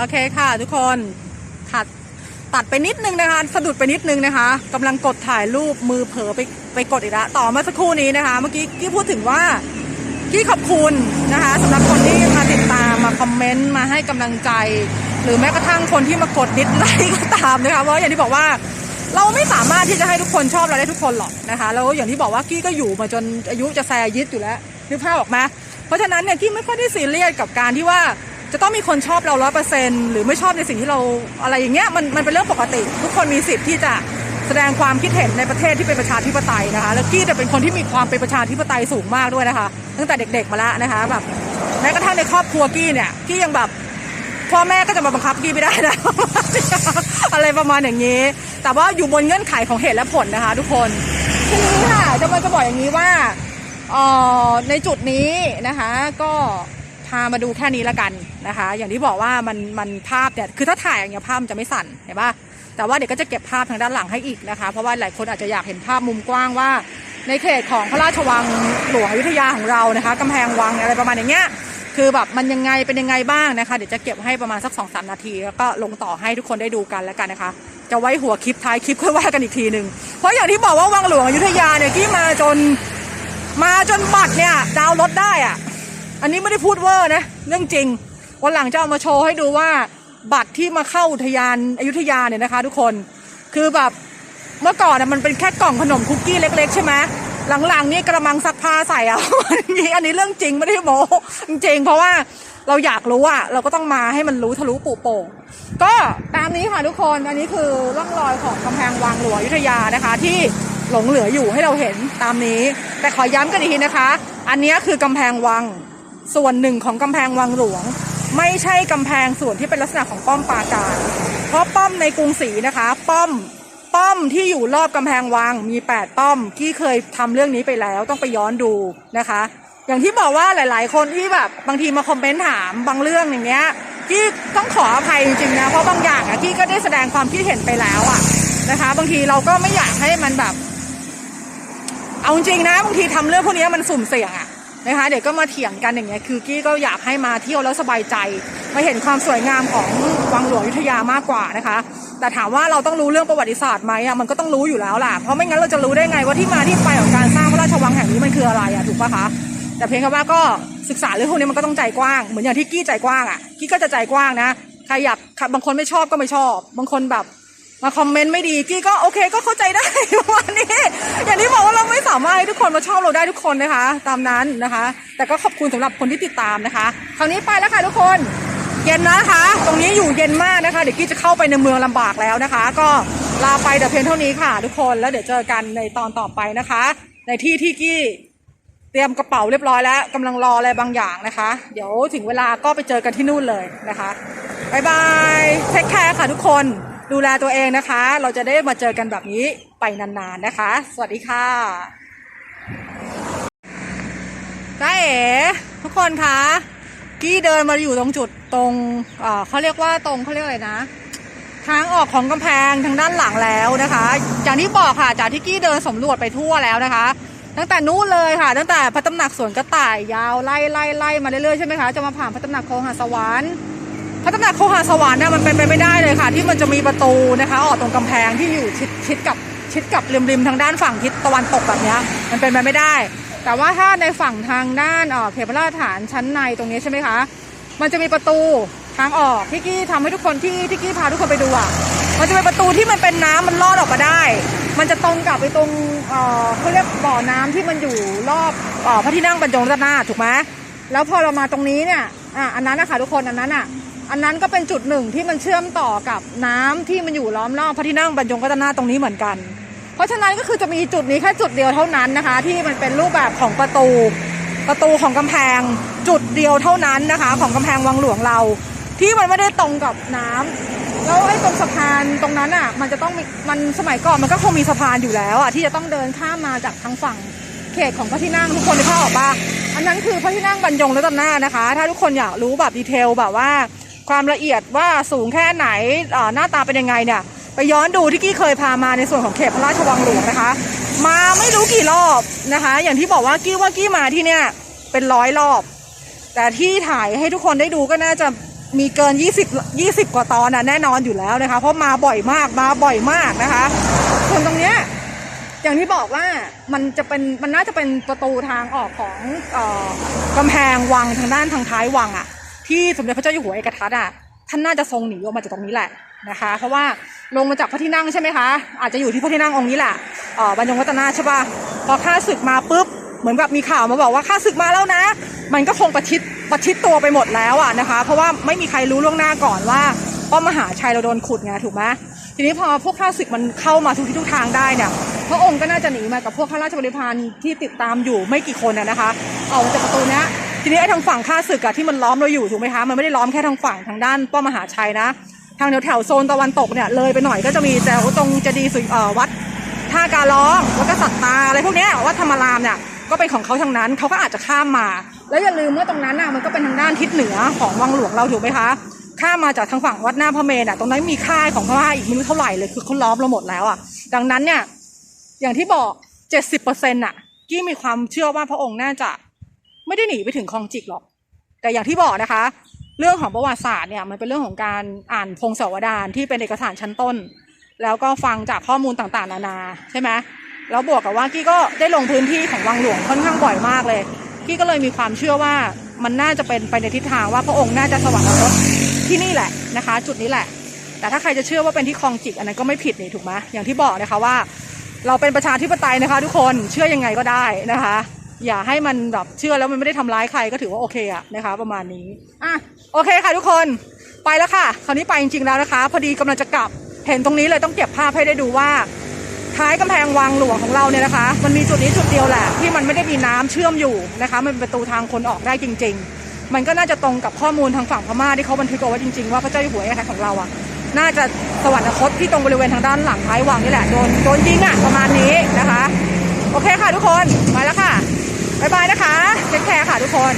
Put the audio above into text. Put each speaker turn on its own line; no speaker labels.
โอเคค่ะทุกคนขัดตัดไปนิดนึงนะคะ สะดุดไปนิดนึงนะคะกำลังกดถ่ายรูปมือเผลอไปไปกดอีกแล้วต่อเมื่อสักครู่นี้นะคะ เมื่อกี้กี้พูดถึงว่ากี้ขอบคุณนะคะสำหรับคนที่มาติดตามมาคอมเมนต์มาให้กำลังใจ หรือแม้กระทั่งคนที่มากดดิสไลค์ก็ตามนะคะเพราะอย่างที่บอกว่าเราไม่สามารถที่จะให้ทุกคนชอบเราได้ทุกคนหรอกนะคะแล้วอย่างที่บอกว่ากี้ก็อยู่มาจนอายุจะแซยิดอยู่แล้วนึกภาพออกไหมเพราะฉะนั้นเนี่ยกี้ไม่ค่อยได้ซีเรียสกับการที่ว่า จะต้องมีคนชอบเราร้อยเปอร์เซ็นหรือไม่ชอบในสิ่งที่เราอะไรอย่างเงี้ยมันมันเป็นเรื่องปกติ ทุกคนมีสิทธิ์ที่จะแสดงความคิดเห็นในประเทศที่เป็นประชาธิปไตยนะคะ แล้วกี้จะเป็นคนที่มีความเป็นประชาธิปไตยสูงมากด้วยนะคะ ตั้งแต่เด็กๆมาแล้วนะคะแบบแม้กระทั่งในครอบครัวกี้เนี่ยกี้ยังแบบพ่อแม่ก็จะมาบังคับกี้ไม่ได้นะ อะไรประมาณอย่างนี้ แต่ว่าอยู่บนเงื่อนไขของเหตุและผลนะคะ ทุกคนทีนี้ค่ะจะมาจะบอกอย่างนี้ว่าเอ่อในจุดนี้นะคะก็ พามาดูแค่นี้ละกันนะคะ อย่างที่บอกว่ามันมันภาพเนี่ยคือถ้าถ่ายอย่างเงี้ยภาพมันจะไม่สั่นเห็นปะแต่ว่าเดี๋ยวก็จะเก็บภาพทางด้านหลังให้อีกนะคะ เพราะว่าหลายคนอาจจะอยากเห็นภาพมุมกว้างว่า ในเขตของพระราชวังหลวงอยุธยาของเรานะคะกำแพงวังอะไรประมาณอย่างเงี้ยคือแบบมันยังไงเป็นยังไงบ้างนะคะ เดี๋ยวจะเก็บให้ประมาณสักสองสามนาทีแล้วก็ลงต่อให้ทุกคนได้ดูกันแล้วกันนะคะ จะไว้หัวคลิปท้ายคลิปค่อยว่ากันอีกทีหนึ่งเพราะอย่างที่บอกว่าวังหลวงอยุธยาเนี่ยกี้มาจนมาจนบัตรเนี่ยดาวรถได้อะ อันนี้ไม่ได้พูดเวอร์นะเรื่องจริง วันหลังจะเอามาโชว์ให้ดูว่าบัตรที่มาเข้าอุทยานอยุธยาเนี่ยนะคะ ทุกคนคือแบบเมื่อก่อนน่ะมันเป็นแค่กล่องขนมคุกกี้เล็ก ๆ ใช่ไหมหลังๆนี่กระมังซักผ้าใส่เอาอันนี้อันนี้เรื่องจริงไม่ได้โม้จริงเพราะว่าเราอยากรู้อะเราก็ต้องมาให้มันรู้ทะลุปูโป่งก็ตามนี้ค่ะทุกคนอันนี้คือร่องรอยของกำแพงวังหลวงอยุธยานะคะ ที่หลงเหลืออยู่ให้เราเห็นตามนี้ แต่ขอย้ำกันอีกทีนะคะ อันนี้คือกำแพงวัง ส่วนหนึ่งของกำแพงวังหลวง ไม่ใช่กำแพงส่วนที่เป็นลักษณะของป้อมปราการ เพราะป้อมในกรุงศรีนะคะ ป้อมป้อมที่อยู่รอบกำแพงวังมี 8 ป้อมกี้เคยทำเรื่องนี้ไปแล้วต้องไปย้อนดูนะคะ อย่างที่บอกว่าหลาย ๆ คนที่แบบบางทีมาคอมเมนต์ถามบางเรื่องอย่างเงี้ยกี้ต้องขออภัยจริงๆนะเพราะบางอย่างอะกี้ก็ได้แสดงความคิดเห็นไปแล้วอะนะคะ บางทีเราก็ไม่อยากให้มันแบบ เอาจริงนะบางทีทำเรื่องพวกนี้มันสุ่มเสี่ยงอะ นะคะ เดี๋ยวก็มาเถียงกันอย่างเงี้ยคือกี้ก็อยากให้มาเที่ยวแล้วสบายใจมาเห็นความสวยงามของวังหลวงอยุธยามากกว่านะคะ แต่ถามว่าเราต้องรู้เรื่องประวัติศาสตร์ไหมอะมันก็ต้องรู้อยู่แล้วล่ะเพราะไม่งั้นเราจะรู้ได้ไงว่าที่มาที่ไปของการสร้างพระราชวังแห่งนี้มันคืออะไรอะถูกปะคะแต่เพียงแค่ว่าก็ศึกษาเรื่องพวกนี้มันก็ต้องใจกว้างเหมือนอย่างที่กี้ใจกว้างอะกี้ก็จะใจกว้างนะใครอยากบางคนไม่ชอบก็ไม่ชอบ บางคนแบบ มาคอมเมนต์ไม่ดีกี้ก็โอเคก็เข้าใจได้วันนี้ อย่างที่บอกว่าเราไม่สามารถให้ทุกคนมาชอบเราได้ทุกคนนะคะ ตามนั้นนะคะ แต่ก็ขอบคุณสำหรับคนที่ติดตามนะคะ คราวนี้ไปแล้วค่ะทุกคนเย็นนะคะ ตรงนี้อยู่เย็นมากนะคะ เดี๋ยวกี้จะเข้าไปในเมืองลำบากแล้วนะคะ ก็ลาไปแต่เพียงเท่านี้ค่ะ ทุกคนแล้วเดี๋ยวเจอกันในตอนต่อไปนะคะ ในที่ที่กี้เตรียมกระเป๋าเรียบร้อยแล้วกำลังรออะไรบางอย่างนะคะ เดี๋ยวถึงเวลาก็ไปเจอกันที่นู่นเลยนะคะบายบายเทคแคร์ค่ะทุกคน ดูแลตัวเองนะคะ เราจะได้มาเจอกันแบบนี้ไปนานๆนะคะ สวัสดีค่ะจ้าเอ๋ทุกคนคะกี้เดินมาอยู่ตรงจุดตรงเขาเรียกว่าตรงเขาเรียกอะไรนะทางออกของกำแพงทางด้านหลังแล้วนะคะอย่างที่บอกค่ะจากที่กี้เดินสำรวจไปทั่วแล้วนะคะ ตั้งแต่นู้นเลยค่ะ ตั้งแต่พระตำหนักสวนกระต่ายยาวไล่ไล่ไล่มาเรื่อยๆใช่ไหมคะจะมาผ่านพระตำหนักโคหาสวรรค์ พระตำหนักโคหาสวรรค์เนี่ยมันเป็นไปไม่ได้เลยค่ะ ที่มันจะมีประตูนะคะ ออกตรงกำแพงที่อยู่ชิดชิดกับชิดกับริมริมทางด้านฝั่งทิศตะวันตกแบบนี้มันเป็นไปไม่ได้ แต่ว่าถ้าในฝั่งทางด้านเอ่อเขตพระราชฐานชั้นในตรงนี้ใช่ไหมคะมันจะมีประตูทางออกที่กี้ทำให้ทุกคนที่ที่กี้พาทุกคนไปดูอะมันจะเป็นประตูที่มันเป็นน้ำมันลอดออกมาได้ มันจะตรงกับไปตรงเอ่อเขาเรียกบ่อน้ำที่มันอยู่รอบอ่อพระที่นั่งบรรจงรัตนาถูกไหมแล้วพอเรามาตรงนี้เนี่ยอะอันนั้นนะคะทุกคนอันนั้นอะ อันนั้นก็เป็นจุดหนึ่งที่มันเชื่อมต่อกับน้ำที่มันอยู่ล้อมรอบพระที่นั่งบรรจงรัตนาตรงนี้เหมือนกัน เพราะฉะนั้นก็คือจะมีจุดนี้แค่จุดเดียวเท่านั้นนะคะ ที่มันเป็นรูปแบบของประตูประตูของกำแพงจุดเดียวเท่านั้นนะคะ ของกำแพงวังหลวงเรา ที่มันไม่ได้ตรงกับน้ำแล้วไอ้ตรงสะพานตรงนั้นอะ มันจะต้องม,มันสมัยก่อนมันก็คงมีสะพานอยู่แล้วอะที่จะต้องเดินข้ามมาจากทางฝั่งเขตของพระที่นั่งทุกคนในภาพออกปะอันนั้นคือพระที่นั่งบรรจงรัตนานะคะ ถ้าทุกคนอยากรู้แบบดีเทลแบบว่า ความละเอียดว่าสูงแค่ไหนหน้าตาเป็นยังไงเนี่ยไปย้อนดูที่กี้เคยพามาในส่วนของเขตพระราชวังหลวงนะคะ มาไม่รู้กี่รอบนะคะ อย่างที่บอกว่ากี้ว่ากี้มาที่เนี่ยเป็นร้อยรอบ แต่ที่ถ่ายให้ทุกคนได้ดูก็น่าจะมีเกิน 20 20 กว่าตอนนะแน่นอนอยู่แล้วนะคะ เพราะมาบ่อยมากมาบ่อยมากนะคะส่วนตรงเนี้ยอย่างที่บอกว่ามันจะเป็นมันน่าจะเป็นประตูทางออกของออกำแพงวังทางด้านทางท้ายวังอะ ที่สมเด็จพระเจ้าอยู่หัวเอกทัตอะท่านน่าจะทรงหนีออกมาจากตรงนี้แหละนะคะ เพราะว่าลงมาจากพระที่นั่งใช่ไหมคะ อาจจะอยู่ที่พระที่นั่งองค์นี้แหละอ่อบรรยงวัฒนาใช่ปะพอข้าศึกมาปุ๊บเหมือนกับมีข่าวมาบอกว่าข้าศึกมาแล้วนะ มันก็คงประชิดประชิดตัวไปหมดแล้วอะนะคะ เพราะว่าไม่มีใครรู้ล่วงหน้าก่อนว่าป้อมมหาชัยเราโดนขุดไงถูกไหมทีนี้พอพวกข้าศึกมันเข้ามาทุกที่ทุกทางได้เนี่ยพระองค์ก็น่าจะหนีมากับพวกข้าราชบริพารที่ติดตามอยู่ไม่กี่คนนะคะออกมาจากประตูนี้ ทีนี้ไอ้ทางฝั่งข้าศึกอะที่มันล้อมเราอยู่ถูกไหมคะมันไม่ได้ล้อมแค่ทางฝั่งทางด้านป้อมมหาชัยนะ ทางแถวแถวโซนตะวันตกเนี่ยเลยไปหน่อยก็จะมีแถวตรงเจดีย์สุเอ่อวัดท่าการร้องแล้วก็สัตตาอะไรพวกเนี้ยวัดธรรมารามเนี่ยก็เป็นของเขาทางนั้นเขาก็อาจจะข้ามมา แล้วอย่าลืมว่าตรงนั้นน่ะมันก็เป็นทางด้านทิศเหนือของวังหลวงเราถูกไหมคะข้ามมาจากทางฝั่งวัดหน้าพระเมรุอะตรงนั้นมีค่ายของพม่าอีกไม่รู้เท่าไหร่เลยคือเขาล้อมเราหมดแล้วอะดังนั้นเนี่ยอย่างที่บอกเจ็ดสิบเปอร์เซ็นต์อะกี้มีความเชื่อว่าพระองค์น่าจะ ไม่ได้หนีไปถึงคลองจิกหรอก แต่อย่างที่บอกนะคะ เรื่องของประวัติศาสตร์เนี่ยมันเป็นเรื่องของการอ่านพงศาวดารที่เป็นเอกสารชั้นต้น แล้วก็ฟังจากข้อมูลต่างๆ นานาใช่ไหมแล้วบวกกับว่ากี้ก็ได้ลงพื้นที่ของวังหลวงค่อนข้างบ่อยมากเลยกี้ก็เลยมีความเชื่อว่ามันน่าจะเป็นไปในทิศทางว่าพระองค์น่าจะสวรรคตที่นี่แหละนะคะ จุดนี้แหละ แต่ถ้าใครจะเชื่อว่าเป็นที่คลองจิกอันนั้นก็ไม่ผิดนี่ถูกไหมอย่างที่บอกนะคะว่า เราเป็นประชาธิปไตยนะคะ ทุกคนเชื่อยังไงก็ได้นะคะ อย่าให้มันแบบเชื่อแล้วมันไม่ได้ทำร้ายใครก็ถือว่าโอเคอะนะคะ ประมาณนี้อะโอเคค่ะทุกคนไปแล้วค่ะ คราวนี้ไปจริงๆแล้วนะคะ พอดีกำลังจะกลับเห็นตรงนี้เลยต้องเก็บภาพให้ได้ดูว่า ท้ายกำแพงวังหลวงของเราเนี่ยนะคะ มันมีจุดนี้จุดเดียวแหละที่มันไม่ได้มีน้ำเชื่อมอยู่นะคะ มันเป็นประตูทางคนออกได้จริง ๆ มันก็น่าจะตรงกับข้อมูลทางฝั่งพม่าที่เขาบันทึกเอาไว้จริงๆว่าพระเจ้าอยู่หัวเอกทัยของเราอะน่าจะสวรรคตที่ตรงบริเวณทางด้านหลังท้ายวังนี่แหละโดนโดนยิงอะประมาณนี้นะคะ โอเคค่ะทุกคนไปแล้วค่ะ บ๊ายบายนะคะเทคแคร์ค่ะทุกคน